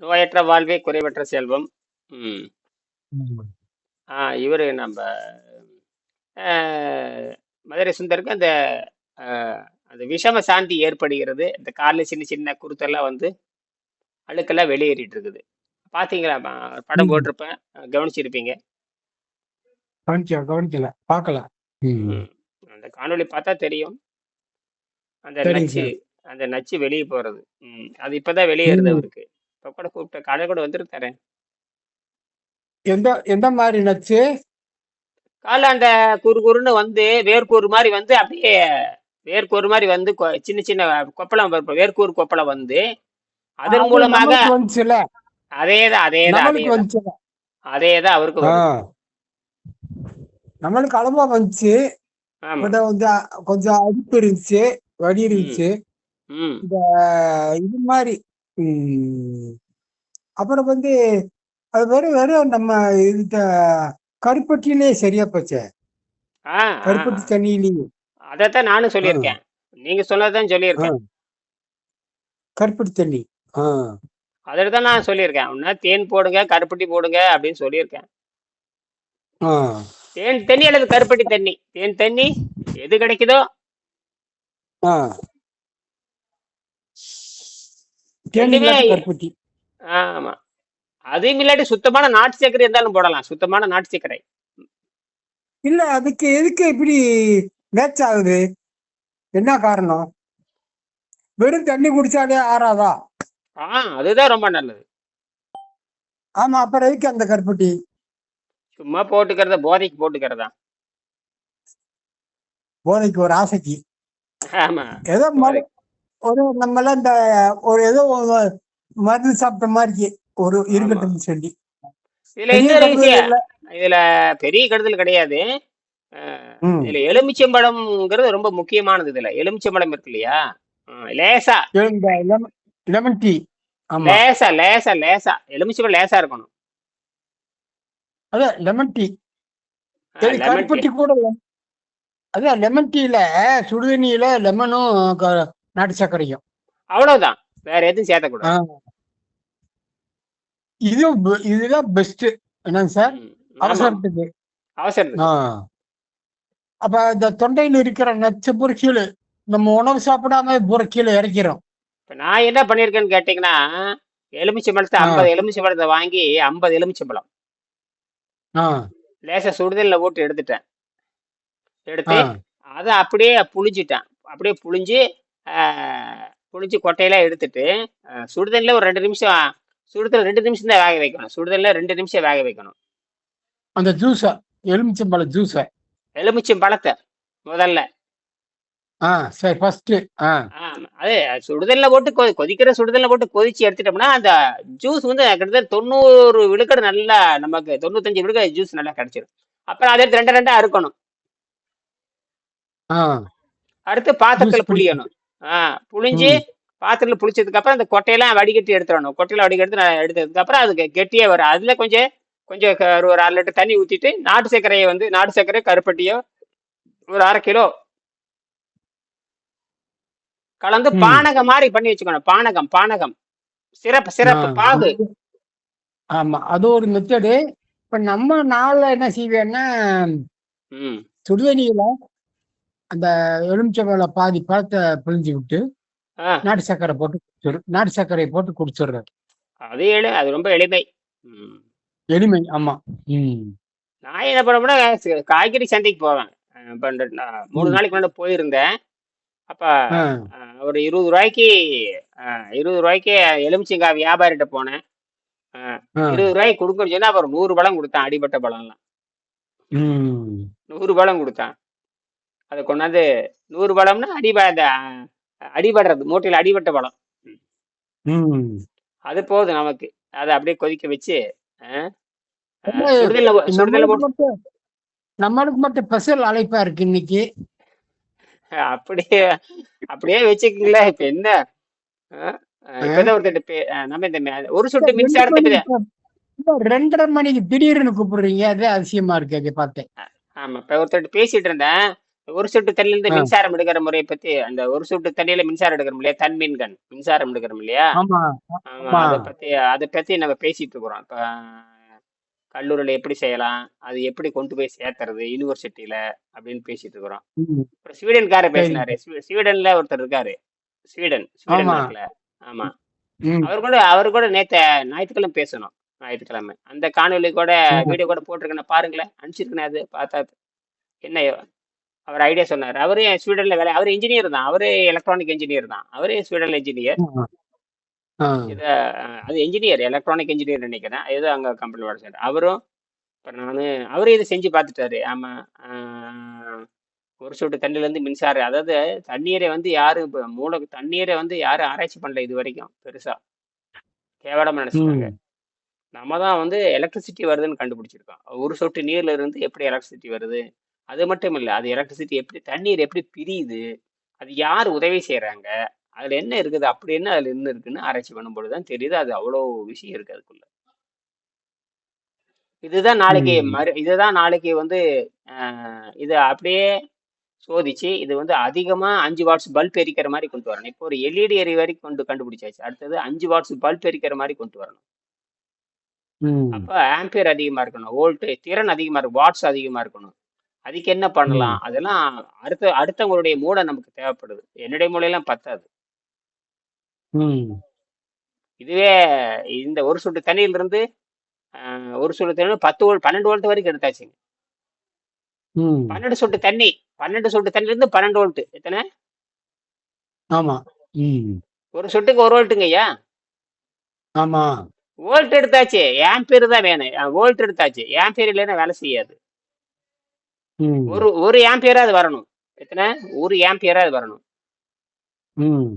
நோயற்ற வாழ்வே குறைவற்ற செல்வம். ம். ஆ இவர் நம்ம அஹ், மதுரை சுந்தருக்கு அந்த அஹ், அந்த விஷம சாந்தி ஏற்படுகிறது. இந்த காலில் சின்ன சின்ன குருத்தெல்லாம் வந்து அழுக்கெல்லாம் வெளியேறிட்டு இருக்குது பார்த்தீங்களா ப- படம். போட்டிருப்பேன். கவனிச்சிருப்பீங்க. கவனிக்கல கவனிக்கல. பார்க்கல ம். ம். அந்த காணொளி பார்த்தா தெரியும். அந்த சரிங்க நச்சு சார் அந்த நச்சு வெளியே போறது. ம். அது இப்பதான் வெளியேறுது ம். அவருக்கு. இப்போ கூட கூப்பிட்ட கடை கூட வந்துருக்காரு. எந்த எந்த மாதிரி நச்சு காலைல அந்த குறு குறுன்னு வந்து வேர்க்கூறு மாதிரி வந்து அப்படியே வேர்க்கூறு மாதிரி வந்து கொ- சின்ன சின்ன கொப்பளம் வரும். வேர்க்கூறு கொப்பளம் வந்து அதன் அது மூலமாக நம்மளுக்கு வந்துச்சுல? அதேதான் அதேதான் நம்மளுக்கு அதேதான். வந்துச்சுல? அதேதான் அவருக்கு ஆ. வருது நம்மளுக்கு அளவா வந்துச்சு. ஆமா. பட் வந்து அ- கொஞ்சம் அடிப்பு இருந்துச்சு ம் இருந்துச்சு. ம். இந்த இது மாதிரி அப்புறம் வந்து அது வெறும் வெறும் நம்ம இந்த கருப்பட்டிலே சரியா போச்சே? கருப்பட்டி தண்ணியிலேயே அதைத்தான் நானும் சொல்லியிருக்கேன். நீங்க சொன்னதான் சொல்லியிருக்கேன். கருப்பட்டி தண்ணி அதில் தான் நான் சொல்லியிருக்கேன். ஒன்னா தேன் போடுங்க கருப்பட்டி போடுங்க அப்படின்னு சொல்லியிருக்கேன். தேன் தண்ணி அல்லது கருப்பட்டி தண்ணி? தேன் தண்ணி எது கிடைக்குதோ? கருப்பட்டி. ஆமா. அதுவும் இல்லாட்டி சுத்தமான நாட்டு சர்க்கரை இருந்தாலும் போடலாம். சுத்தமான நாட்டு சர்க்கரை. இல்ல அதுக்கு எதுக்கு இப்படி மேட்ச் ஆகுது? என்ன காரணம்? வெறும் தண்ணி குடிச்சாலே ஆறாதா? ஆ அதுதான் ரொம்ப நல்லது. ஆமா அப்புறம் எதுக்கு அந்த கருப்பட்டி. சும்மா போட்டுக்கிறத? போதைக்கு போட்டுக்கிறதா? போதைக்கு ஒரு ஆசைக்கு. ஆமா. ஏதோ ஒரு நம்மளாம் இந்த ஒரு ஏதோ மருந்து சாப்பிட்ட மாதிரி ஒரு இருக்கட்டும் சொல்லி. இதுல இன்னொரு விஷயம். இதுல பெரிய கெடுதல் கிடையாது. இதுல எலுமிச்சம்பழம்ங்கிறது ரொம்ப முக்கியமானது இதுல. எலுமிச்சம்பழம் இருக்கு இல்லையா? லேசா. Lemon tea. லேசா லேசா லேசா. எலுமிச்சம்பழம் லேசா இருக்கணும். அதான் லெமன் டீ. கருப்பட்டி கூட அதான் லெமன் டீல சுடுதண்ணியில லெமனும் நாட்டு சர்க்கரையும் அவ்வளவுதான். வேற எதுவும் சேர்த்தக்கூடாது. இது இதுதான் பெஸ்ட் என்னங்க சார்? அவசரத்துக்கு. ஆ. அப்ப இந்த தொண்டையில் இருக்கிற நச்சு பூரா கீழே நம்ம உணவு சாப்பிடாம பூரா கீழே இறக்கிறோம். இப்ப நான் என்ன பண்ணியிருக்கேன்னு கேட்டீங்கன்னா எலுமிச்சம்பழத்தை ஆ. ஐம்பது எலுமிச்சம்பழத்தை வாங்கி ஐம்பது எலுமிச்சம்பழம். ஆ. லேசா சுடுதல்ல போட்டு எடுத்துட்டேன். எடுத்து அதை அப்படியே புழிஞ்சிட்டேன். அப்படியே புழிஞ்சு புழிஞ்சு கொட்டையெல்லாம் எடுத்துட்டு சுடுதண்ணில ஒரு ரெண்டு நிமிஷம் சுடுதல் ரெண்டு நிமிஷம் தான் வேக வைக்கணும். சுடுதல்ல ரெண்டு நிமிஷம் வேக வைக்கணும். அந்த ஜூஸ எலுமிச்சம்பழ ஜூஸ எலுமிச்சம் பழத்தை முதல்ல. ஆ சரி ஃபர்ஸ்ட். அது சுடுதல்ல போட்டு கொதிக்கிற சுடுதல்ல போட்டு கொதிச்சு எடுத்துட்டோம்னா அந்த ஜூஸ் வந்து கிட்டத்தட்ட தொண்ணூறு விழுக்கடு நல்லா நமக்கு தொண்ணூத்தஞ்சு விழுக்கடு ஜூஸ் நல்லா கிடைச்சிடும் அப்புறம் அதை ரெண்டு ரெண்டா அறுக்கணும். ஆ. அடுத்து பாத்திரத்துல புளியணும். ஆ புளிஞ்சு பாத்திரத்துல புளிச்சதுக்கு அப்புறம் அந்த கொட்டையெல்லாம் வடிகட்டி எடுத்துடணும். கொட்டையில வடிகட்டி நான் எடுத்ததுக்கு அப்புறம் அது கெ- கெட்டியே வரும் அதுல கொஞ்சம் கொஞ்சம் ஒரு அரை லிட்டர் தண்ணி ஊத்திட்டு நாட்டு சர்க்கரையை வந்து நாட்டு சர்க்கரை கருப்பட்டியோ ஒரு அரை கிலோ கலந்து பானகம் மாதிரி பண்ணி வச்சுக்கணும். பானகம் பானகம். சிறப்பு சிறப்பு பாகு. ஆமா அது ஒரு மெத்தடு இப்ப நம்ம நாள்ல என்ன செய்வேன்னா சுடுதண்ணியில அந்த எலுமிச்சம்பழ பாதி பழத்தை பிழிஞ்சு விட்டு நாட்டு சர்க்கரை போட்டு நாட்டு சர்க்கரையை போட்டு குடிச்சிடுறது அது எளி அது ரொம்ப எளிமை. எளிமை ஆமா. ம். நான் என்ன சி- காய்கறி சந்தைக்கு போவேன். இப்ப மூணு நாளைக்கு முன்னாடி போயிருந்தேன். அப்ப ஒரு இருபது ரூபாய்க்கு இருபது ரூபாய்க்கு எலுமிச்சங்காய் வியாபாரிகிட்ட போனேன். இருபது ரூபாய்க்கு கொடுக்கணும்னு சொன்னா அப்புறம் நூறு பழம் கொடுத்தான் அடிபட்ட பழம்லாம். நூறு பழம் கொடுத்தான். அதை கொண்டாந்து நூறு பழம்னா அடிப அந்த அடிபடுறது மூட்டையில் அடிபட்ட பழம். அது போதும் நமக்கு. அதை அப்படியே கொதிக்க வச்சு நம்மளுக்கு மட்டும் ஸ்பெஷல் அழைப்பா இருக்கு இன்னைக்கு. அப்படியே அப்படியே வச்சுக்கங்களேன் இப்ப என்ன? நம்ம இந்த ஒரு சொட்டு இல்ல, ரெண்டரை மணிக்கு திடீர்னு கூப்பிடுறீங்க அது அதிசயமா இருக்கு அதை பார்த்தேன். ஆமா இப்ப ஒருத்தர் பேசிட்டு இருந்தேன். ஒரு சொட்டு தண்ணியில இருந்து ஆ. மின்சாரம் எடுக்கிற முறையை பத்தி அந்த ஒரு சொட்டு தண்ணியில மின்சாரம் எடுக்கிறோம் இல்லையா தன்மின்கண் மின்சாரம் எடுக்கிறோம் இல்லையா? அதை பத்தி அதை பத்தி நம்ம பேசிட்டு இருக்கிறோம். இப்ப கல்லூரியில எப்படி செய்யலாம்? அது எப்படி கொண்டு போய் சேர்த்துறது? யூனிவர்சிட்டியில அப்படின்னு பேசிட்டு இருக்கிறோம். அப்புறம் ஸ்வீடன்காரர் சரி. பேசினாரு. ஸ்வீ- ஸ்வீடன்ல ஒருத்தர் இருக்காரு. ஸ்வீடன் ஸ்வீடன் ஆமா. நாட்டுல ஆமா. ம், அவர் கூட அவர் கூட நேத்த ஞாயிற்றுக்கிழமை பேசணும். ஞாயிற்றுக்கிழமை. அந்த காணொளி கூட. வீடியோ கூட போட்டிருக்கேன். பாருங்களேன். அனுப்பிச்சிருக்கேன் அது பார்த்தா என்ன அவர் ஐடியா சொன்னார். அவரே ஸ்வீடன்ல வேலை அவர் இன்ஜினியர் தான். அவரே எலக்ட்ரானிக் இன்ஜினியர் தான். அவரே ஸ்வீடன்ல இன்ஜினியர் இத அது இன்ஜினியர் எலக்ட்ரானிக் இன்ஜினியர் நினைக்கிறேன். ஏதோ அங்க கம்பெனி வேலை செய்றாரு அவரும் இப்போ நான் அவரே இதை செஞ்சு பார்த்துட்டாரு. ஆமா ஒரு சொட்டு தண்ணில இருந்து மின்சாரம். அதாவது தண்ணீரை வந்து யாரும் இப்போ மூல தண்ணீரை வந்து யாரும் ஆராய்ச்சி பண்ணல இது வரைக்கும் பெருசா. கேவலமா நினைச்சிட்டாங்க நம்ம தான் வந்து எலக்ட்ரிசிட்டி வருதுன்னு கண்டுபிடிச்சிருக்கோம். ஒரு சொட்டு நீர்ல இருந்து எப்படி எலக்ட்ரிசிட்டி வருது? அது மட்டும் இல்லை அது எலக்ட்ரிசிட்டி எப்படி தண்ணீர் எப்படி பிரியுது அது யார் உதவி செய்றாங்க அதுல என்ன இருக்குது அப்படி என்ன அதுல என்ன இருக்குன்னு ஆராய்ச்சி பண்ணும்போது தான் தெரியுது அது அவ்வளோ விஷயம் இருக்கு அதுக்குள்ள. இதுதான் நாளைக்கு மறு இதுதான் நாளைக்கு வந்து இதை அப்படியே சோதிச்சு இது வந்து அதிகமா அஞ்சு வாட்ஸ் பல்ப் எரிக்கிற மாதிரி கொண்டு வரணும். இப்போ ஒரு எல்இடி எரி வரைக்கும் கொண்டு கண்டுபிடிச்சாச்சு. அடுத்தது அஞ்சு வாட்ஸ் பல்ப் எரிக்கிற மாதிரி கொண்டு வரணும். அப்போ ஆம்பியர் அதிகமா இருக்கணும் வோல்ட் திறன் அதிகமா இருக்கும் வாட்ஸ் அதிகமா இருக்கணும். அதுக்கு என்ன பண்ணலாம்? அதெல்லாம் அடுத்த அடுத்தவங்களுடைய மூளை நமக்கு தேவைப்படுது. என்னுடைய மூளையெல்லாம் பத்தாது. இதுவே இந்த ஒரு சொட்டு தண்ணியில இருந்து ஒரு சொட்டு தண்ணி பத்து வோல்ட் பன்னெண்டு வோல்ட் வரைக்கும் எடுத்தாச்சுங்க. பன்னெண்டு சொட்டு தண்ணி பன்னெண்டு சொட்டு தண்ணில இருந்து பன்னெண்டு வோல்ட் எத்தனை? ஆமா. ஒரு சொட்டுக்கு ஒரு வோல்ட்டுங்க ஐயா. ஆமா. வோல்ட் எடுத்தாச்சு. ஆம்பியர் தான் வேணும். வோல்ட் எடுத்தாச்சு. ஆம்பியர் இல்லைன்னா வேலை செய்யாது. ஒரு ஒரு ஆம்பியராது வரணும். எத்தனை? ஒரு ஆம்பியராது வரணும். ம்,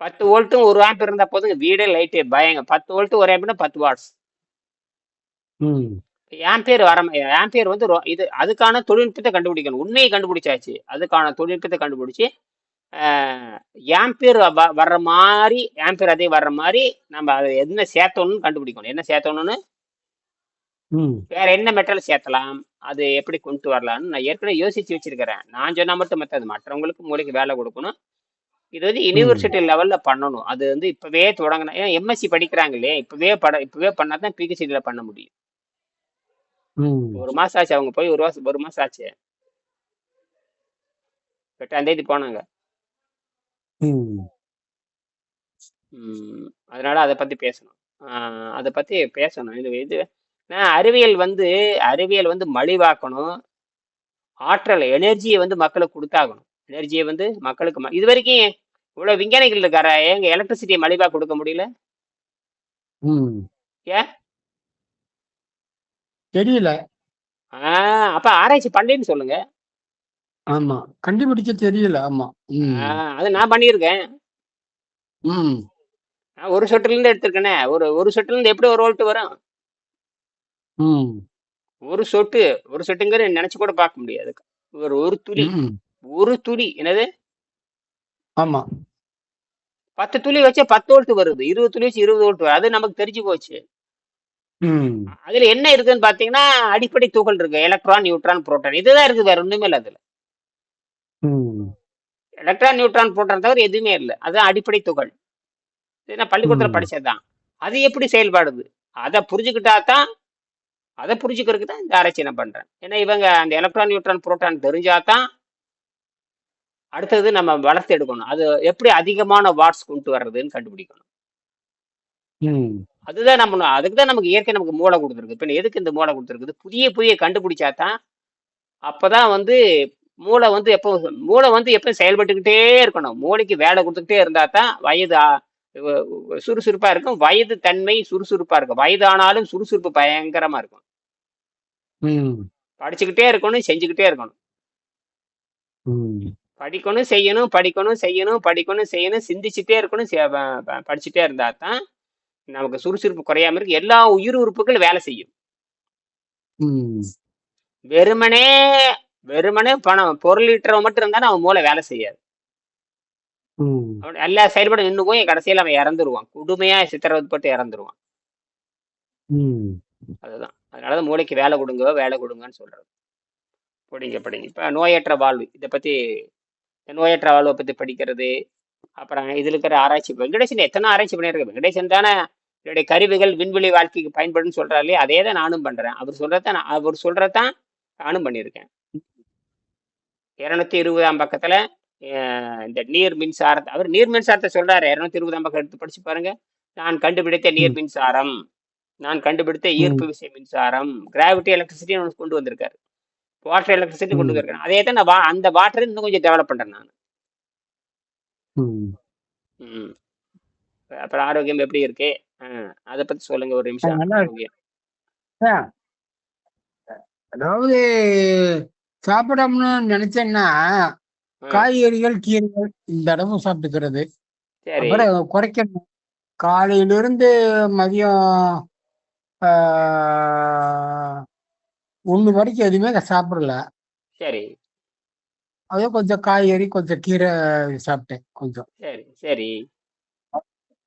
பத்து வோல்ட்டும் ஒரு ஆம்பியர் இருந்தா போதுங்க. வீடே லைட்டு பயங்க. பத்து வோல்ட் ஒரு ஆம்பியர்னா பத்து வாட்ஸ் ஆம்பியர் வர ஆம்பியர் வந்து இது அதுக்கான தொழில்நுட்பத்தை கண்டுபிடிக்கணும். உண்மையை கண்டுபிடிச்சாச்சு. அதுக்கான தொழில்நுட்பத்தை கண்டுபிடிச்சு ஆம்பியர் வர்ற மாதிரி ஆம்பியர் அதே வர்ற மாதிரி நம்ம அதை என்ன சேர்த்தணும்னு கண்டுபிடிக்கணும். என்ன சேர்த்தணும்னு வேற என்ன மெட்டல் சேர்த்தலாம்? அது எப்படி கொண்டு வரலாம்னு நான் ஏற்கனவே யோசிச்சு வச்சிருக்கிறேன். நான் சொன்னா மட்டும் மற்றது மற்றவங்களுக்கு மூளைக்கு வேலை கொடுக்கணும். இது வந்து யூனிவர்சிட்டி லெவல்ல பண்ணணும். அது வந்து இப்பவே தொடங்கணும். ஏன்னா எம்எஸ்சி படிக்கிறாங்களே இப்பவே பட இப்பவே பண்ணாதான் பிஹெச்டில பண்ண முடியும். ஒரு மாசம் ஆச்சு. அவங்க போய் ஒரு மாசம் ஒரு மாசம் ஆச்சு. எட்டாம் தேதி போனாங்க. அதனால அதை பத்தி பேசணும். அதை பத்தி பேசணும். இது இது அறிவியல் வந்து அறிவியல் வந்து மலிவாக்கணும். ஆற்றல் எனர்ஜியை வந்து மக்களுக்கு கொடுத்தாகணும். எனர்ஜியை வந்து மக்களுக்கு இது வரைக்கும் இவ்வளவு விஞ்ஞானிகள் இருக்கார? ஏங்க எலக்ட்ரிசிட்டியை மலிவா கொடுக்க முடியல. ஏன் தெரியல. ஆஹ் அப்ப ஆராய்ச்சி பண்ணேன்னு சொல்லுங்க. ஆமா. கண்டுபிடிக்க தெரியல. ஆமா. அது நான் பண்ணியிருக்கேன். ஒரு சொட்டுல இருந்து எடுத்திருக்கேனே. ஒரு ஒரு சொட்டுல இருந்து எப்படி ஒரு வோல்ட் வரும்? ம், ஒரு சொட்டு ஒரு சொட்டுங்கிற நினைச்சு கூட பார்க்க முடியாது. ஒரு ஒரு துளி. ஒரு துளி. என்னது? ஆமா. பத்து துளி வச்சா பத்து வோல்ட் வருது. இருபது துளி வச்சு இருபது வோல்ட் வருது அது நமக்கு தெரிஞ்சு போச்சு. அதுல என்ன இருக்குன்னு பாத்தீங்கன்னா அடிப்படை துகள் இருக்கு. Electron neutron proton. இதுதான் இருக்குது. வேற ஒண்ணுமே இல்லை அதுல. எலக்ட்ரான் நியூட்ரான் புரோட்டான் தவிர எதுவுமே இல்லை. அதுதான் அடிப்படை துகள். நான் பள்ளிக்கூடத்துல படிச்சதுதான். அது எப்படி செயல்படுது? அதை புரிஞ்சுக்கிட்டா தான் அதை புரிஞ்சுக்கிறதுக்கு தான் இந்த ஆராய்ச்சி நான் பண்றேன். ஏன்னா இவங்க அந்த எலக்ட்ரான் நியூட்ரான் புரோட்டான் தெரிஞ்சாதான் அடுத்தது நம்ம வளர்த்து எடுக்கணும். அது எப்படி அதிகமான வாட்ஸ் கொண்டு வர்றதுன்னு கண்டுபிடிக்கணும். அதுதான் நம்ம அதுக்கு தான் நமக்கு இயற்கை நமக்கு மூளை கொடுத்துருக்கு. இப்போ எதுக்கு இந்த மூளை கொடுத்துருக்குது? புதிய புதிய கண்டுபிடிச்சா தான் அப்பதான் வந்து மூளை வந்து எப்போ மூளை வந்து எப்போ செயல்பட்டுக்கிட்டே இருக்கணும். மூளைக்கு வேலை கொடுத்துக்கிட்டே இருந்தா தான் வயது ஆ- உ- உ- சுறுசுறுப்பா இருக்கும். வயது தன்மை சுறுசுறுப்பா இருக்கும். வயதானாலும் சுறுசுறுப்பு பயங்கரமா இருக்கும். படிச்சுக்கிட்டே இருக்கணும் செஞ்சுக்கிட்டே இருக்கணும். படிக்கணும் செய்யணும் படிக்கணும் செய்யணும் படிக்கணும் செய்யணும் சிந்திச்சுட்டே இருக்கணும் படிச்சுட்டே இருந்தா தான் நமக்கு சுறுசுறுப்பு குறையாம இருக்கு. எல்லா உயிர் உறுப்புகளும் வேலை செய்யும். வெறுமனே வெறுமனே பணம் பொருள் ஈட்டுறவன் மட்டும் இருந்தா அவன் மூளை வேலை செய்யாது. எல்லா செயல்பாடும் நின்று போய் கடைசியில் அவன் இறந்துருவான். கொடுமையா சித்திரவதைப்பட்டு இறந்துருவான். ம், அதுதான் அதனாலதான் மூளைக்கு வேலை கொடுங்க வேலை கொடுங்கன்னு சொல்றது. படிங்க படிங்க இப்போ நோயற்ற வாழ்வு இதை பற்றி நோயற்ற வாழ்வை பற்றி படிக்கிறது அப்புறம் இதில் இருக்கிற ஆராய்ச்சி வெங்கடேசன் எத்தனை ஆராய்ச்சி பண்ணியிருக்கு வெங்கடேசன் தானே என்னுடைய கருவிகள் விண்வெளி வாழ்க்கைக்கு பயன்படுன்னு சொல்கிறாரு அதே தான் நானும் பண்ணுறேன் அவர் சொல்கிறத நான் அவர் சொல்கிறதான் நானும் பண்ணியிருக்கேன். இரநூத்தி இருபதாம் பக்கத்தில் இந்த நீர் மின்சாரத்தை அவர் நீர் மின்சாரத்தை சொல்கிறாரு இரநூத்தி இருபதாம் பக்கம் எடுத்து படிச்சு பாருங்க. நான் கண்டுபிடித்த நீர். மின்சாரம். நான் கண்டுபிடித்த ஈர்ப்பு விசை மின்சாரம். கிராவிட்டி எலக்ட்ரிசிட்டி கொண்டு வந்திருக்காரு. வாட்டர் எலக்ட்ரிசிட்டி கொண்டு ம். வந்திருக்கேன் அதே தான் நான் அந்த வாட்டர் இன்னும் கொஞ்சம் டெவலப் பண்றேன் நான். அப்புறம் ஆரோக்கியம் எப்படி இருக்கு? அதை பத்தி சொல்லுங்க ஒரு நிமிஷம். அதாவது சாப்பிடணும்னு நினைச்சேன்னா காய்கறிகள் கீரைகள் இந்த அளவு சாப்பிட்டுக்கிறது. குறைக்கணும். காலையிலிருந்து மதியம் ஒன்று வரைக்கும் எதுவுமே சாப்பிடல. சரி. அதே கொஞ்சம் காய்கறி கொஞ்சம் கீரை சாப்பிட்டேன் கொஞ்சம். சரி சரி.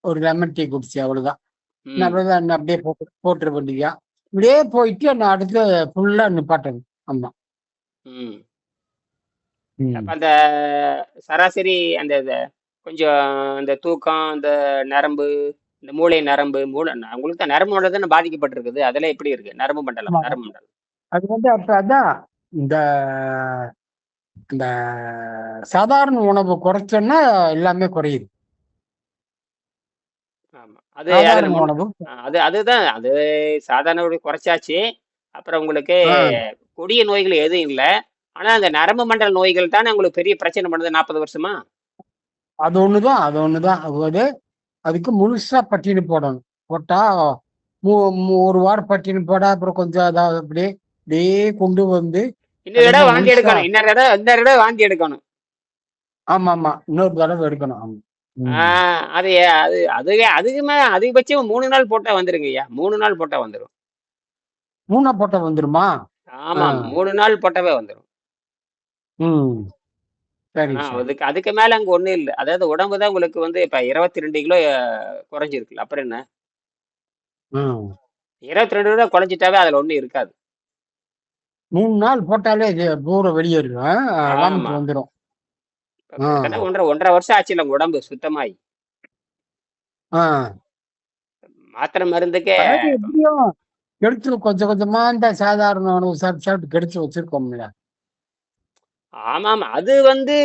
ஒரு லெமன் டீ குடிச்சு அவ்வளவுதான். நான் அப்படியே போட்டு போட்டுற வேண்டியதா இப்படியே போயிட்டு நான் அடுத்து ஃபுல்லா நிப்பாட்டணும் ஆமா அந்த சராசரி அந்த கொஞ்சம் அந்த தூக்கம் அந்த நரம்பு இந்த மூளை நரம்பு மூளை உங்களுக்கு தான் நரம்பு மண்டலம் தானே பாதிக்கப்பட்டிருக்குது. அதெல்லாம் எப்படி இருக்கு? நரம்பு மண்டலம். நரம்பு மண்டலம். அது வந்து அப்ப அதான் இந்த இந்த சாதாரண உணவு குறைச்சோன்னா எல்லாமே குறையுது. ஆமா. அது அது அதுதான். அது சாதாரண குறைச்சாச்சு. அப்புறம் உங்களுக்கு கொடிய நோய்கள் எதுவும் இல்லை. ஆனா அந்த நரம்பு மண்டல நோய்கள் தானே உங்களுக்கு பெரிய பிரச்சனை பண்ணுது நாற்பது வருஷமா? அது ஒண்ணுதான் அது ஒண்ணுதான். அது அதுக்கு முழுசா பட்டினி போடணும். போட்டா ஒரு வாரம் பட்டினி போட அப்புறம் கொஞ்சம் அதாவது அப்படியே அப்படியே கொண்டு வந்து இன்னொரு இடம் முழுசா எடுக்கணும். இன்னொரு இடம் இன்னொரு இடம் வாந்தி எடுக்கணும். ஆமா ஆமா இன்னொரு தடவை எடுக்கணும். ஆமா. அது அது அதுவே அதுக்குமே அதிகபட்சம் மூணு நாள் போட்டா வந்துருங்க ஐயா. மூணு நாள் போட்டா வந்துரும். மூணா போட்டா வந்துருமா? ஆமா. மூணு நாள் போட்டாவே வந்துரும். ம். சரி ஆனா சரி அதுக்கு அதுக்கு மேல அங்க ஒண்ணும் இல்லை. அதாவது உடம்பு தான் உங்களுக்கு வந்து இப்ப இருபத்தி ரெண்டு கிலோ குறைஞ்சிருக்குல்ல அப்புறம் என்ன? இருபத்தி ரெண்டு கிலோ குறைஞ்சிட்டாவே அதுல ஒண்ணும் இருக்காது. மூணு நாள் போட்டாலே வாமிட் ஆமா. வந்துடும் ஒன்றரை ஒன்றரை வருஷம் ஆச்சு உங்க உடம்பு சுத்தமாயி. மாத்திரை மருந்துக்கே எப்படியும் கெடுத்து கொஞ்சம் கொஞ்சமா இந்த சாதாரண உணவு சாப்பிட்டு சாப்பிட்டு கெடுத்து வச்சிருக்கோம்ல. ஆமா ஆமா அது வந்து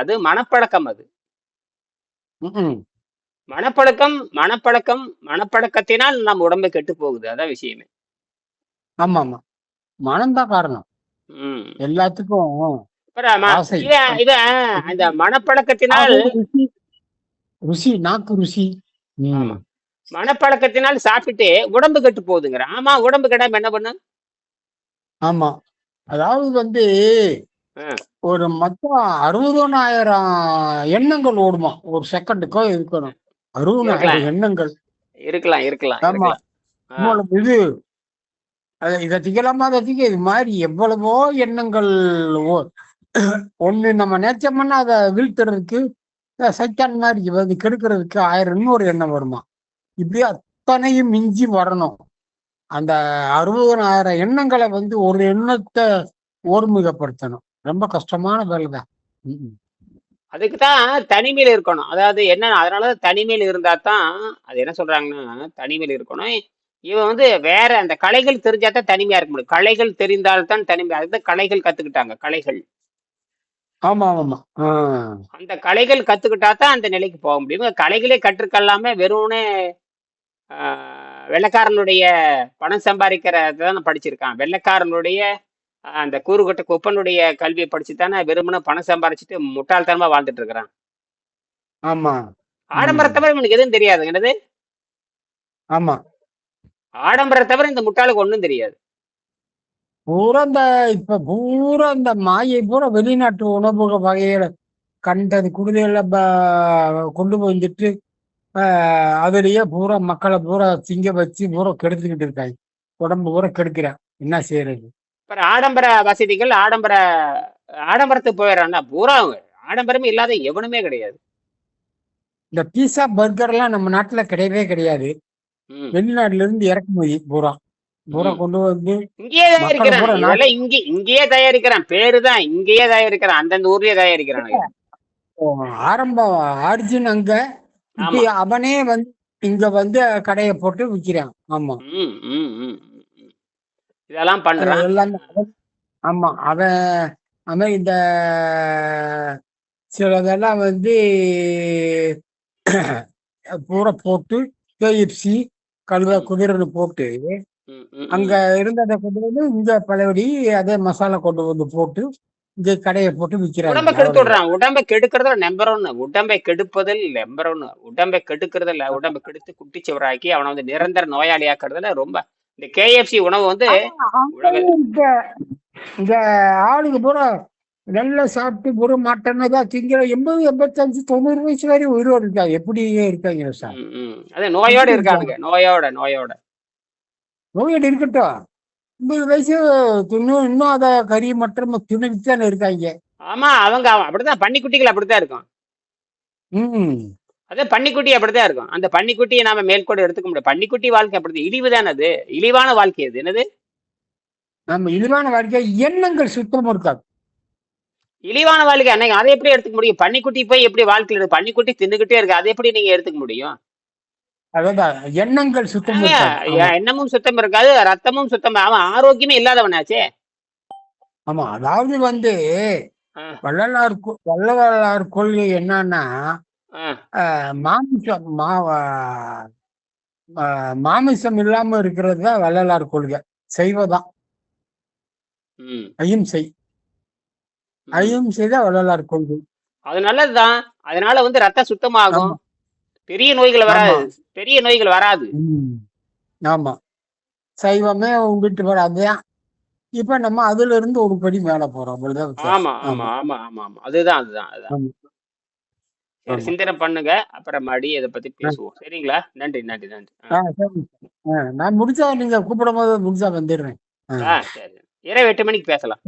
அது மனப்பழக்கம் அது. மனப்பழக்கம் மனப்பழக்கம் மனப்பழக்கத்தினால் நம்ம உடம்பு கெட்டு போகுது. அதான் விஷயமே. ஆமா ஆமா மனம்தான் காரணம். எல்லாத்துக்கும் அந்த மனப்பழக்கத்தினால் ருசி. நாக்கு ருசி. மனப்பழக்கத்தினால் சாப்பிட்டு உடம்பு கெட்டு போகுதுங்கிற. ஆமா உடம்பு கெடாம என்ன பண்ணு ஆமா. அதாவது வந்து ஒரு மொத்தம் அறுபதனாயிரம் எண்ணங்கள் ஓடுமா? ஒரு செகண்டுக்கோ இருக்கணும். அறுபதாயிரம் எண்ணங்கள். இருக்கலாம் இருக்கலாம் ஆமா. இது. அது இதை திங்கலாமா அதை திங்க? இது மாதிரி எவ்வளவோ எண்ணங்கள் ஒண்ணு நம்ம நினைச்சோம்னா அதை வீழ்த்துறதுக்கு சைத்தான் மாதிரி வந்து கெடுக்கிறதுக்கு ஆயிரம் இன்னொரு எண்ணம் வருமா? இப்படி அத்தனையும் மிஞ்சி வரணும். அந்த அறுபதனாயிரம் எண்ணங்களை வந்து ஒரு எண்ணத்தை ஒருமுகப்படுத்தணும். ரொம்ப கஷ்டமான வேலை தான் அதுக்கு தான் தனிமையில் இருக்கணும். அதாவது என்ன அதனால தனிமையில் இருந்தா தான் அது என்ன சொல்றாங்கன்னா தனிமையில் இருக்கணும். இவன் வந்து வேற அந்த கலைகள் தெரிஞ்சா தான் தனிமையா இருக்க முடியும். கலைகள் தெரிந்தால்தான் தனிமை. அதுதான் கலைகள் கத்துக்கிட்டாங்க கலைகள். ஆமா ஆமா அந்த கலைகள் கத்துக்கிட்டா தான் அந்த நிலைக்கு போக முடியும். கலைகளே கற்றுக்கொள்ளாம வெறும்னே வெள்ளைக்காரனுடைய பணம் சம்பாதிக்கிறத தான் படிச்சிருக்கான். வெள்ளைக்காரனுடைய அந்த கூறுகட்ட குப்பனுடைய கல்வியை படிச்சு தானே வெறுமனே பணம் சம்பாரிச்சுட்டு முட்டாள்தனமா வாழ்ந்துட்டு இருக்கிறான். ஆமா. ஆடம்பர ம். தவிர இவனுக்கு எதுவும் தெரியாது. என்னது? ஆமா. ஆடம்பர தவிர இந்த முட்டாளுக்கு ஒண்ணும் தெரியாது. பூரா இந்த இப்ப பூரா இந்த மாயை பூரா வெளிநாட்டு உணவு வகைகளை கண்டது குடிதையில கொண்டு வந்துட்டு அதுலயே பூரா மக்களை பூரா திங்க வச்சு பூரா கெடுத்துக்கிட்டு இருக்காங்க உடம்பு பூரா கெடுக்கிறான் என்ன செய்யறது அப்புறம் ஆடம்பர வசதிகள் ஆடம்பர ஆடம்பரத்துக்கு போயிடறான்னா பூரா ஆடம்பரமே இல்லாத எவனுமே கிடையாது. இந்த பீஸா பர்கர் எல்லாம் நம்ம நாட்டுல கிடையவே கிடையாது. வெளிநாட்டுல இருந்து இறக்குமதி பூரா. பூரா. கொண்டு வந்து இங்கேயே தயாரிக்கிறான். இங்கே இங்கேயே தயாரிக்கிறான். பேரு தான் இங்கேயே தயாரிக்கிறான். அந்தந்த ஊர்லயே தயாரிக்கிறானுங்க ஆரம்ப ஆரிஜின் அங்க. அவனே வந்து இங்க வந்து கடையை போட்டு விக்கிறான். ஆமா. இதெல்லாம் பண்றான். எல்லாமே ஆமா அவன் அவன் இந்த சிலதெல்லாம் வந்து பூரா போட்டு கேஎஃப்சி கழுத ம். குதிரைன்னு போட்டு அங்க இருந்ததை கொண்டு வந்து இங்க பழையபடி அதே மசாலா கொண்டு வந்து போட்டு இங்க கடையை போட்டு உடம்ப விக்கிறாங்க கெடுத்து விடுறான் உடம்பை கெடுக்கிறத நம்பர் ஒன்னு உடம்பை கெடுப்பதில் நம்பர் ஒன்னு உடம்பை கெடுக்கிறது இல்ல உடம்பை கெடுத்து குட்டிச்சுவராக்கி அவனை வந்து நிரந்தர நோயாளி ஆக்குறதுல ரொம்ப இந்த கேஎஃப்சி உணவு வந்து இங்க ஆளுங்க பூரா நல்லா சாப்பிட்டு பூரா மட்டன் தான் திங்கிற எண்பது எண்பத்தஞ்சு தொண்ணூறு வயசு வரையும் உயிரோடு இருக்காங்க எப்படி இருக்காங்க சார். அதே நோயோட இருக்காங்க நோயோட நோயோட. நோயோடு இருக்கட்டும். ஐம்பது வயசு இன்னும் இன்னும் அதை கறி மட்டன் தின்னுட்டு தானே இருக்காங்க. ஆமா அவங்க அப்படிதான் பன்னிக்குட்டிகள் அப்படித்தான் இருக்கும். ம். அதே பன்னிக்குட்டி அப்படித்தான் இருக்கும். அந்த பன்னிக்குட்டியை நாம மேற்கோடு எடுத்துக்க முடியாது. பன்னிக்குட்டி வாழ்க்கை அப்படி இழிவு தானே அது. இழிவான வாழ்க்கை அது. என்னது? நம்ம இழிவான வாழ்க்கை எண்ணங்கள் சுத்தமா இருக்காது. இழிவான வாழ்க்கை அன்னைக்கு அதை எப்படி எடுத்துக்க முடியும்? பன்னிக்குட்டி போய் எப்படி வாழ்க்கையில் இருக்கு? பன்னிக்குட்டி தின்னுகிட்டே இருக்கு. அதை எப்படி நீங்க எடுத்துக்க முடியும்? எண்ணங்கள் சுத்தமா எண்ணமும் சுத்தம் இருக்காது. ரத்தமும் சுத்தம் அவன் ஆரோக்கியமே இல்லாதவனாச்சே ஆமா அதாவது வந்து வள்ளலார் வள்ளலார் கொள்கை என்னன்னா மாமிசம் மா மாமிசம் இல்லாம இருக்கிறது தான் வள்ளலார் கொள்கை. செய்வதான். ம், அகிம்சை. தான் வள்ளலார் கொள்கை. அது நல்லதுதான். அதனால வந்து ரத்தம் சுத்தமாகும். பெரிய நோய்கள் வராது. பெரிய நோய்கள் வராது. ஆமா. சைவமே உங்ககிட்ட வர அதுதான் இப்ப நம்ம அதுல இருந்து ஒரு படி மேல போறோம். ஆமா ஆமா ஆமா. ஆமா ஆமா அதுதான் அதுதான் அதுதான். சிந்தனை பண்ணுங்க அப்புறம் மறுபடி இதை பத்தி பேசுவோம். சரிங்களா? நன்றி நன்றி நன்றி. நான் முடிச்சா நீங்க கூப்பிடும் போது முடிச்சா வந்துடுறேன் இரவு எட்டு மணிக்கு பேசலாம்.